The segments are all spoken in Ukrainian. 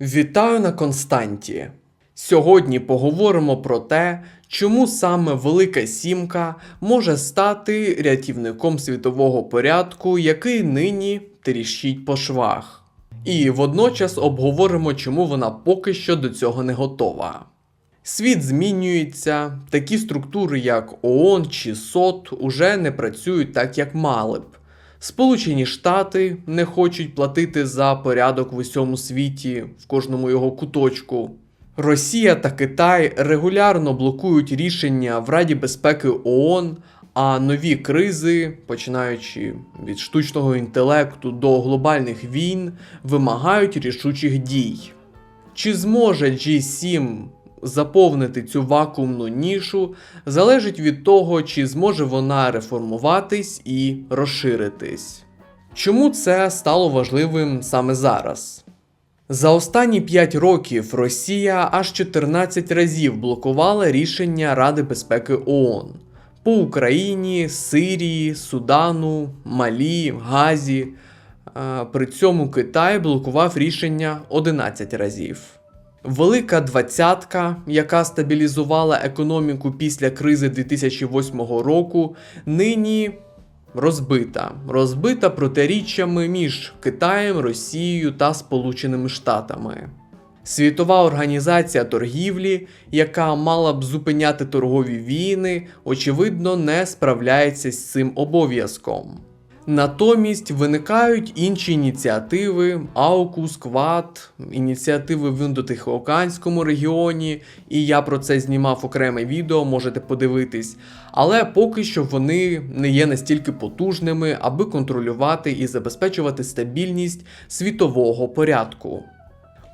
Вітаю на Константі. Сьогодні поговоримо про те, чому саме Велика Сімка може стати рятівником світового порядку, який нині тріщить по швах. І водночас обговоримо, чому вона поки що до цього не готова. Світ змінюється, такі структури, як ООН чи СОТ, уже не працюють так, як мали б. Сполучені Штати не хочуть платити за порядок в усьому світі, в кожному його куточку. Росія та Китай регулярно блокують рішення в Раді безпеки ООН, а нові кризи, починаючи від штучного інтелекту до глобальних війн, вимагають рішучих дій. Чи зможе G7 заповнити цю вакуумну нішу, залежить від того, чи зможе вона реформуватись і розширитись. Чому це стало важливим саме зараз? За останні 5 років Росія аж 14 разів блокувала рішення Ради безпеки ООН по Україні, Сирії, Судану, Малі, Газі. При цьому Китай блокував рішення 11 разів. Велика двадцятка, яка стабілізувала економіку після кризи 2008 року, нині розбита. Розбита протиріччями між Китаєм, Росією та Сполученими Штатами. Світова організація торгівлі, яка мала б зупиняти торгові війни, очевидно, не справляється з цим обов'язком. Натомість виникають інші ініціативи Аукус, Квад, ініціативи в Індотихоокеанському регіоні, і я про це знімав окреме відео, можете подивитись. Але поки що вони не є настільки потужними, аби контролювати і забезпечувати стабільність світового порядку.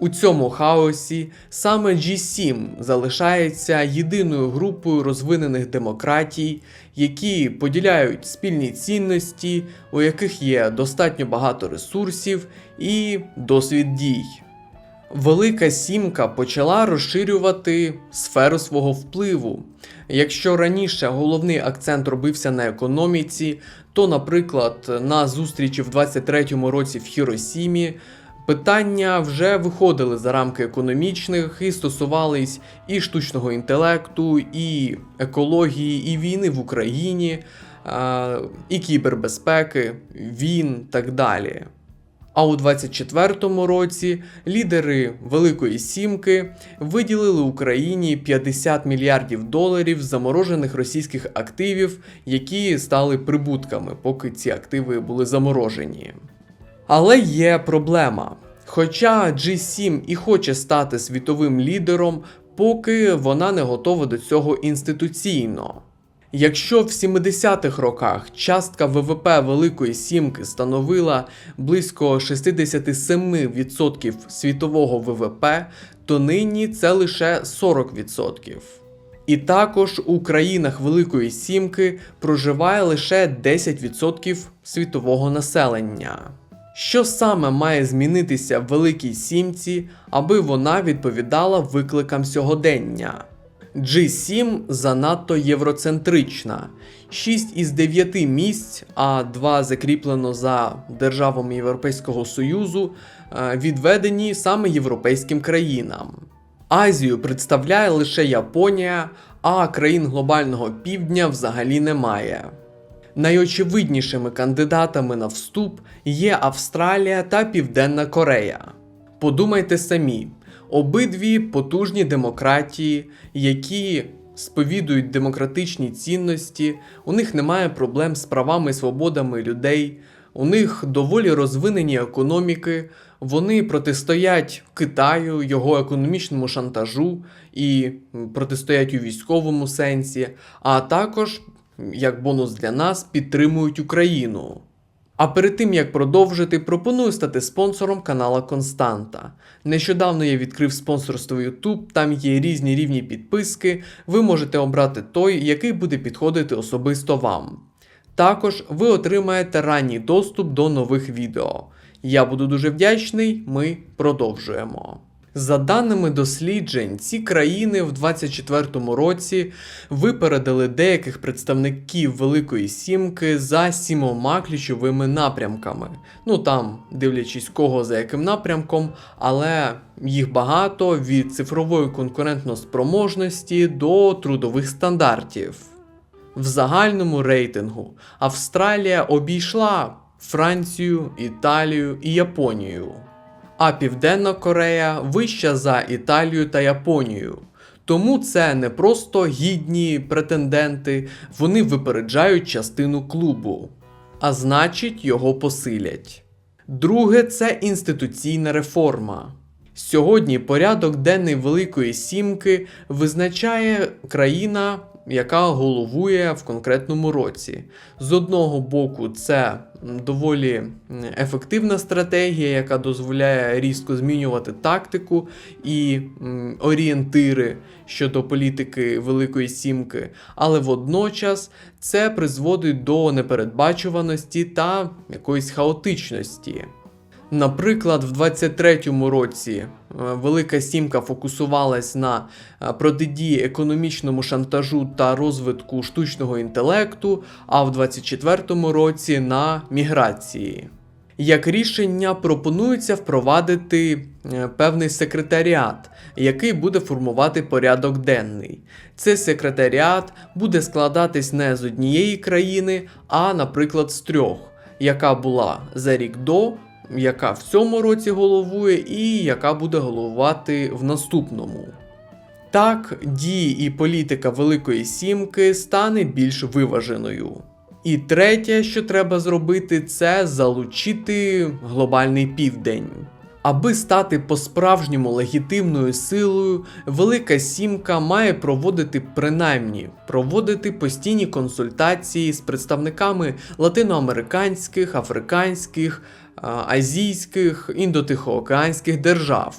У цьому хаосі саме G7 залишається єдиною групою розвинених демократій, які поділяють спільні цінності, у яких є достатньо багато ресурсів і досвід дій. Велика сімка почала розширювати сферу свого впливу. Якщо раніше головний акцент робився на економіці, то, наприклад, на зустрічі в 23-му році в Хіросімі питання вже виходили за рамки економічних і стосувались і штучного інтелекту, і екології, і війни в Україні, і кібербезпеки, він так далі. А у 24-му році лідери Великої Сімки виділили Україні 50 мільярдів доларів заморожених російських активів, які стали прибутками, поки ці активи були заморожені. Але є проблема. Хоча G7 і хоче стати світовим лідером, поки вона не готова до цього інституційно. Якщо в 70-х роках частка ВВП Великої Сімки становила близько 67% світового ВВП, то нині це лише 40%. І також у країнах Великої Сімки проживає лише 10% світового населення. Що саме має змінитися в Великій Сімці, аби вона відповідала викликам сьогодення? G7 занадто євроцентрична. 6 із 9 місць, а 2 закріплено за державами Європейського Союзу, е, відведені саме європейським країнам. Азію представляє лише Японія, а країн глобального півдня взагалі немає. Найочевиднішими кандидатами на вступ є Австралія та Південна Корея. Подумайте самі, обидві потужні демократії, які сповідують демократичні цінності, у них немає проблем з правами і свободами людей, у них доволі розвинені економіки, вони протистоять Китаю, його економічному шантажу і протистоять у військовому сенсі, а також, як бонус для нас, підтримують Україну. А перед тим як продовжити, пропоную стати спонсором канала Константа. Нещодавно я відкрив спонсорство YouTube, там є різні рівні підписки. Ви можете обрати той, який буде підходити особисто вам. Також ви отримаєте ранній доступ до нових відео. Я буду дуже вдячний, ми продовжуємо. За даними досліджень, ці країни в 2024 році випередили деяких представників Великої Сімки за сімома ключовими напрямками. Ну там, дивлячись кого за яким напрямком, але їх багато від цифрової конкурентноспроможності до трудових стандартів. В загальному рейтингу Австралія обійшла Францію, Італію і Японію, а Південна Корея вища за Італію та Японію. Тому це не просто гідні претенденти, вони випереджають частину клубу, а значить його посилять. Друге це інституційна реформа. Сьогодні порядок денний Великої Сімки визначає країна, яка головує в конкретному році. З одного боку, це доволі ефективна стратегія, яка дозволяє різко змінювати тактику і орієнтири щодо політики Великої Сімки, але водночас це призводить до непередбачуваності та якоїсь хаотичності. Наприклад, в 23-му році Велика Сімка фокусувалась на е, протидії економічному шантажу та розвитку штучного інтелекту, а в 24-му році на міграції. Як рішення пропонується впровадити е, певний секретаріат, який буде формувати порядок денний. Цей секретаріат буде складатись не з однієї країни, а, наприклад, з трьох, яка була за рік до, яка в цьому році головує, і яка буде головувати в наступному. Так, дії і політика Великої Сімки стане більш виваженою. І третє, що треба зробити, це залучити глобальний південь. Аби стати по-справжньому легітимною силою, Велика Сімка має проводити принаймні проводити постійні консультації з представниками латиноамериканських, африканських, азійських, індотихоокеанських держав.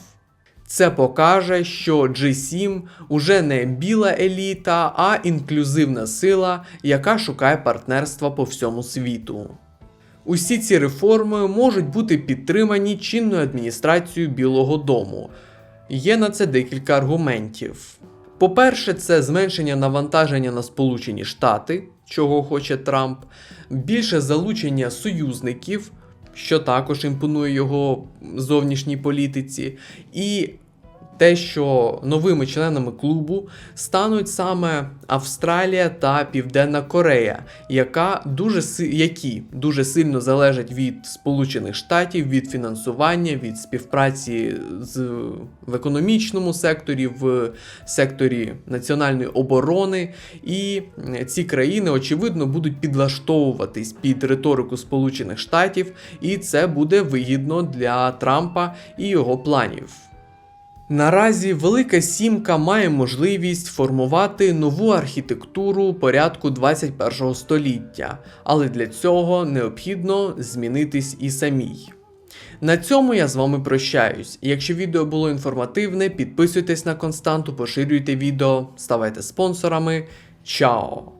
Це покаже, що G7 уже не біла еліта, а інклюзивна сила, яка шукає партнерства по всьому світу. Усі ці реформи можуть бути підтримані чинною адміністрацією Білого Дому. Є на це декілька аргументів. По-перше, це зменшення навантаження на Сполучені Штати, чого хоче Трамп, більше залучення союзників, що також імпонує його зовнішній політиці, і те, що новими членами клубу стануть саме Австралія та Південна Корея, яка дуже які дуже сильно залежать від Сполучених Штатів, від фінансування, від співпраці з в економічному секторі, в секторі національної оборони. І ці країни, очевидно, будуть підлаштовуватись під риторику Сполучених Штатів, і це буде вигідно для Трампа і його планів. Наразі Велика Сімка має можливість формувати нову архітектуру порядку 21 століття, але для цього необхідно змінитись і самій. На цьому я з вами прощаюсь. Якщо відео було інформативне, підписуйтесь на константу, поширюйте відео, ставайте спонсорами. Чао!